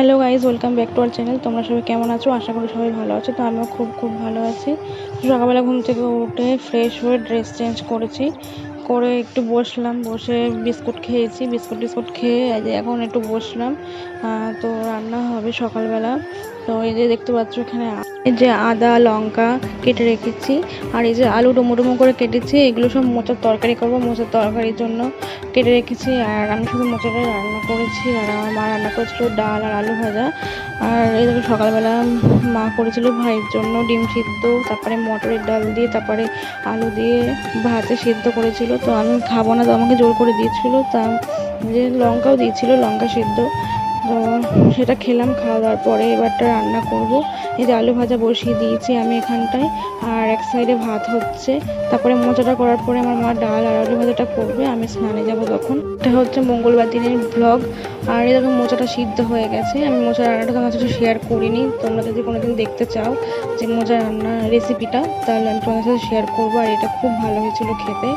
Hello guys welcome back to our channel তোমরা সবাই কেমন আছো? আশা করি সবাই ভালো আছো। তো আমিও খুব খুব ভালো আছি। সকালবেলা ঘুম থেকে উঠে ফ্রেশ হয়ে ড্রেস চেঞ্জ করেছি। করে একটু বসলাম, বসে বিস্কুট খেয়েছি। বিস্কুট টিস্কুট খেয়ে এখন একটু বসলাম। তো রান্না হবে সকালবেলা। তো এই যে দেখতে পাচ্ছ এখানে এই যে আদা, লঙ্কা কেটে রেখেছি। আর এই যে আলু ডুমো ডুমো করে কেটেছি, এগুলো সব মোচার তরকারি করব, মোচার তরকারির জন্য কেটে রেখেছি। আর আমি শুধু মোচাটাই রান্না করেছি, আর আমার মা রান্না করেছিল ডাল আর আলু ভাজা। আর এই দেখো সকালবেলা মা করেছিল ভাইয়ের জন্য ডিম সিদ্ধ, তারপরে মটরের ডাল দিয়ে, তারপরে আলু দিয়ে ভাতে সিদ্ধ করেছিল। তো আমি খাব না, তো আমাকে জোর করে দিয়েছিল। তা যে লঙ্কাও দিয়েছিল, লঙ্কা সিদ্ধ। সেটা খেলাম, খাওয়া দাওয়ার পরে এবারটা রান্না করব। এই যে আলু ভাজা বসিয়ে দিয়েছি আমি এখানটায়, আর এক সাইডে ভাত হচ্ছে। তারপরে মোচাটা করার পরে আমার মা ডাল আর আলু ভাজাটা করবে, আমি স্নানে যাব তখন। এটা হচ্ছে মঙ্গলবার দিনের ব্লগ আর এই দেখো মোচাটা সিদ্ধ হয়ে গেছে। আমি মোচা রান্নাটা তোমার সাথে শেয়ার করিনি, তোমরা যদি কোনোদিন দেখতে চাও যে মোচা রান্নার রেসিপিটা তাহলে আমি তোমাদের সাথে শেয়ার করব, আর এটা খুব ভালো হয়েছিল খেতে।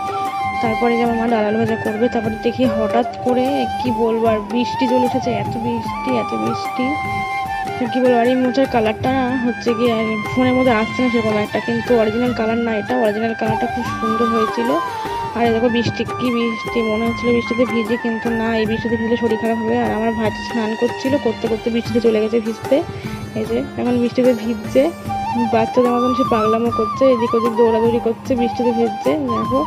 তারপরে যে আমার মা ডাল আলু ভাজা করবে। তারপরে দেখি হঠাৎ করে কি বলব, আর বৃষ্টি চলে এসেছে এত বৃষ্টি এত বৃষ্টি। কি বলব, আর এই মোচার কালারটা না হচ্ছে কি আর ফোনের মধ্যে আসছে না সেরকম একটা, কিন্তু অরিজিনাল কালার না এটা। অরিজিনাল কালারটা খুব সুন্দর হয়েছিল। আর দেখো বৃষ্টি, কি বৃষ্টি, মনে হচ্ছিল বৃষ্টিতে ভিজে, কিন্তু না, এই বৃষ্টিতে ভিজলে শরীর খারাপ হবে। আর আমার ভাই স্নান করছিল, করতে করতে বৃষ্টিতে চলে গেছে ভিজতে। এই যে, এখন বৃষ্টিতে ভিজছে বাচ্চাদের মতন সে পাগলামো করছে, এদিক ওদিক দৌড়াদৌড়ি করছে, বৃষ্টিতে ভিজছে, দেখো।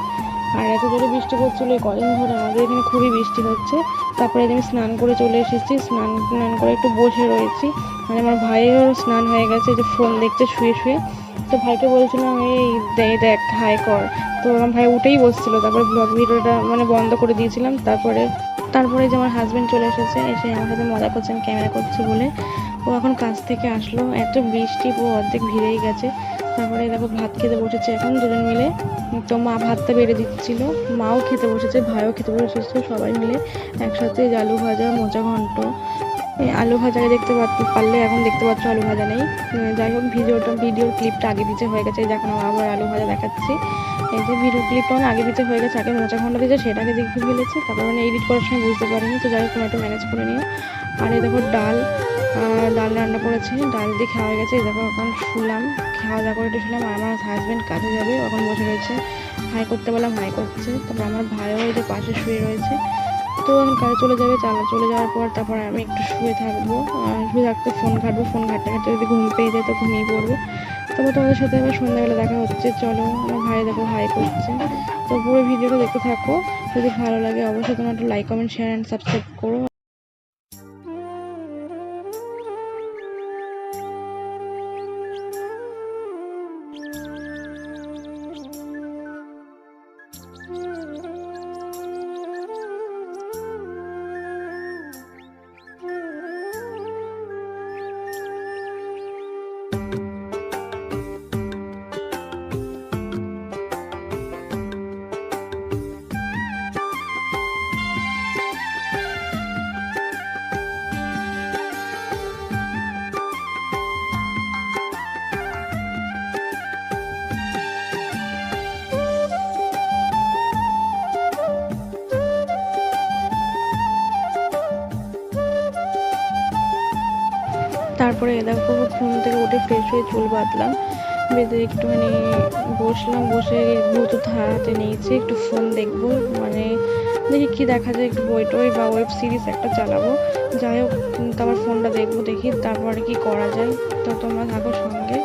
আর এত জোরে বৃষ্টি পড়ছিল কদিন ধরে আমাদের এখানে খুবই বৃষ্টি হচ্ছে। তারপরে আমি স্নান করে চলে এসেছি, স্নান স্নান করে একটু বসে রয়েছি। মানে আমার ভাইয়েরও স্নান হয়ে গেছে যে ফোন দেখছে শুয়ে শুয়ে। তো ভাইকে বলছিলাম, এই দেখ, হাই কর। তো আমার ভাই উঠেই বসছিল, তারপরে ব্লগ ভিডিওটা মানে বন্ধ করে দিয়েছিলাম। তারপরে তারপরে যে আমার হাজব্যান্ড চলে এসেছে, এসে আমার সাথে মজা করছেন ক্যামেরা করছে বলে। ও এখন কাজ থেকে আসলো, এত বৃষ্টি, পুরো অর্ধেক ভিড়েই গেছে। তারপরে দেখো ভাত খেতে বসেছে এখন দুজন মিলে। তো মা ভাতটা বেড়ে দিচ্ছিল, মাও খেতে বসেছে, ভাইও খেতে বসেছে, সবাই মিলে একসাথে আলু ভাজা, মোচা ঘন্ট। আলু ভাজাকে দেখতে পারলে এখন দেখতে পাচ্ছ আলু ভাজা নেই। যাই হোক, ভিডিওটা, ভিডিওর ক্লিপটা আগে পিছে হয়ে গেছে। এই দেখো না আবার আলু ভাজা দেখাচ্ছি। এই যে ভিডিও ক্লিপটা আগে পিছে হয়ে গেছে, আগে মোচা ঘণ্টা দিয়েছে, সেটাকে দেখে ফেলেছি, তারপর মানে এডিট করার সময় বুঝতে পারিনি। তো যাই হোক একটু ম্যানেজ করে নিও। আর এই দেখো ডাল ডাল রান্না করেছি, ডাল দিয়ে খাওয়া গেছে। দেখো, এখন শুলাম, খাওয়া দাওয়া করে শুলাম, আর আমার হাজব্যান্ড কাজে যাবে এখন বসে রয়েছে। হাই করতে বললাম, হাই করছে। তারপর আমার ভাইও এই যে পাশে শুয়ে রয়েছে। তো এখন কাজে চলে যাবে, চালা চলে যাওয়ার পর তারপর আমি একটু শুয়ে থাকব। শুয়ে থাকতে ফোন ঘাটবো ফোন ঘাটতে ঘাটতে যদি ঘুম পেয়ে যায় তো ঘুমিয়ে পড়ব। তারপর তোমাদের সাথে আবার সন্ধ্যাবেলা দেখা হচ্ছে, চলো। আমার ভাই দেখো হাই করছে। তো পুরো ভিডিওটা দেখতে থাকো। যদি ভালো লাগে অবশ্যই তোমরা একটু like comment share and subscribe করো। তারপরে এ দেখো ঘুম থেকে উঠে ফ্রেশ হয়ে চুল বাঁধলাম। বেঁধে একটুখানি বসলাম, বসে ব্লুটুথ হাতে নিয়েছি, একটু ফোন দেখব মানে দেখি কি দেখা যায়, একটু বই টই বা ওয়েব সিরিজ একটা চালাবো। যাই হোক তারপর ফোনটা দেখব, দেখি তারপরে কি করা যায়। তো তোমরা থাকো সঙ্গে।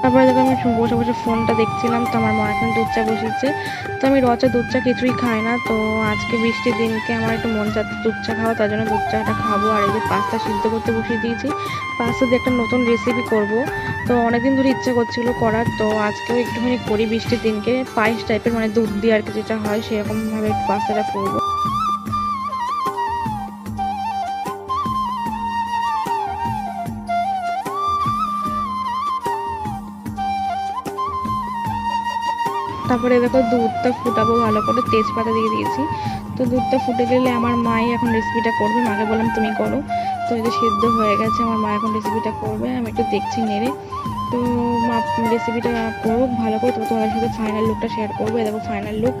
তারপরে দেখো আমি বসে বসে ফোনটা দেখছিলাম, তো আমার মা এখন দুধ চা বসেছে তো আমি রচা দুধ চা কিছুই খাই না, তো আজকে বৃষ্টির দিনকে আমার একটু মন চাচ্ছে দুধ চা খাওয়া, তার জন্য দুধ চাটা খাব। আর এই যে পাস্তা সিদ্ধ করতে বসিয়ে দিয়েছি, পাস্তা দিয়ে একটা নতুন রেসিপি করব। তো অনেকদিন ধরে ইচ্ছা করছিল করার, তো আজকেও একটুখানি করি বৃষ্টির দিনকে। পায়েস টাইপের মানে দুধ দিয়ে আর কি যেটা হয়, সেরকমভাবে পাস্তাটা করব। তারপরে দেখো দুধটা ফুটাবো, ভালো করে তেজপাতা দিয়ে দিয়েছি। তো দুধটা ফুটে গেলে আমার মাই এখন রেসিপিটা করবে। মাকে বললাম, তুমি করো। তো এটা সিদ্ধ হয়ে গেছে, আমার মা এখন রেসিপিটা করবে। আমি একটু দেখছি নেড়ে। তো মা রেসিপিটা করুক, ভালো করে তো তোমাদের সাথে ফাইনাল লুকটা শেয়ার করব। দেখো ফাইনাল লুক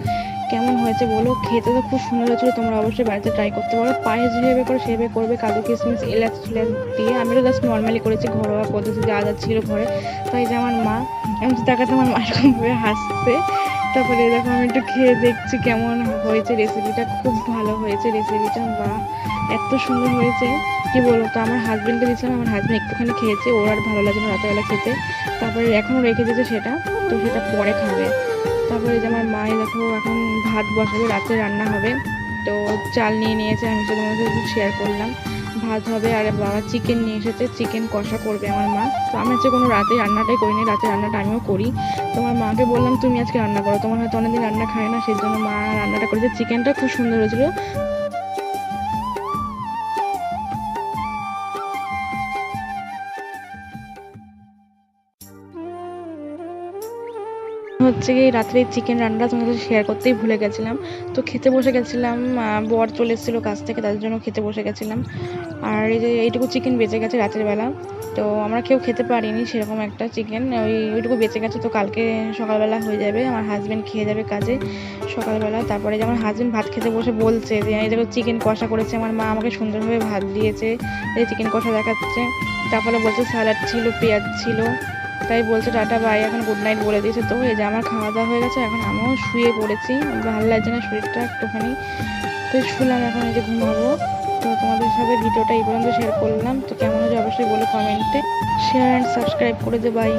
কেমন হয়েছে বলো? খেতে তো খুব সুন্দর হয়েছিল, তোমরা অবশ্যই বাড়িতে ট্রাই করতে পারো। পায়েস যেভাবে করে সেভাবে করবে, কাজু, কিশমিশ, এলাচ টিলাচ দিয়ে। আমি তো জাস্ট নর্মালি করেছি ঘরোয়া পদ্ধতি যা যা ছিল ঘরে। তাই যে আমার মা আমি তো তাকাতে আমার মা এরকমভাবে হাসছে। তারপরে দেখো আমি একটু খেয়ে দেখছি কেমন হয়েছে রেসিপিটা খুব ভালো হয়েছে রেসিপিটা বা এত সুন্দর হয়েছে। কি বলব তো আমার হাজবেন্ডকে দিয়েছিলাম, আমার হাজব্যান্ড একটুখানি খেয়েছে, ওর আর ভালো লাগে না রাতেরবেলা খেতে। তারপরে এখনও রেখে দিয়েছে সেটা, তো সেটা পরে খাবে। তারপরে যে আমার মায়ে দেখো এখন ভাত বসাবে, রাতে রান্না হবে। তো চাল নিয়ে নিয়েছে, আমি সে তোমাদের সাথে শেয়ার করলাম। ভাত হবে আর বাবা চিকেন নিয়ে এসেছে চিকেন কষা করবে আমার মা। তো আমি হচ্ছে কোনো রাতে রান্নাটাই করি না, রাতে রান্নাটা আমিও করি। তোমার মাকে বললাম, তুমি আজকে রান্না করো। তোমার হয়তো অনেকদিন রান্না খায় না, সেই জন্য মা রান্নাটা করেছে। চিকেনটা খুব সুন্দর হয়েছিল। হচ্ছে কি রাত্রে চিকেন রান্নাটা তোমাদের সাথে শেয়ার করতেই ভুলে গেছিলাম। তো খেতে বসে গেছিলাম বর চলে এসেছিল কাছ থেকে, তাদের জন্য খেতে বসে গেছিলাম। আর এই যে এইটুকু চিকেন বেঁচে গেছে রাতের বেলা, তো আমরা কেউ খেতে পারিনি সেরকম একটা চিকেন ওই ওইটুকু বেঁচে গেছে তো কালকে সকালবেলা হয়ে যাবে, আমার হাজব্যান্ড খেয়ে যাবে কাজে সকালবেলা। তারপরে যে আমার হাজবেন্ড ভাত খেতে বসে বলছে যে, এই দেখো চিকেন কষা করেছে, আমার মা আমাকে সুন্দরভাবে ভাত দিয়েছে, এই চিকেন কষা দেখাচ্ছে। তারপরে বলছে স্যালাড ছিল, পেঁয়াজ ছিল। তাই বলছে, টাটা বাই এখন গুড নাইট বলে দিয়েছে। তো এই যে আমার খাওয়া দাওয়া হয়ে গেছে, এখন আমিও শুয়ে পড়েছি। ভালো লাগছে না শরীরটা একটুখানি। তো শুনলাম এখন এই যে ঘুমাবো। তো তোমাদের সাথে ভিডিওটা এই পর্যন্ত শেয়ার করলাম। তো কেমন হয়েছে অবশ্যই বলে কমেন্টে শেয়ার অ্যান্ড সাবস্ক্রাইব করে দে বাই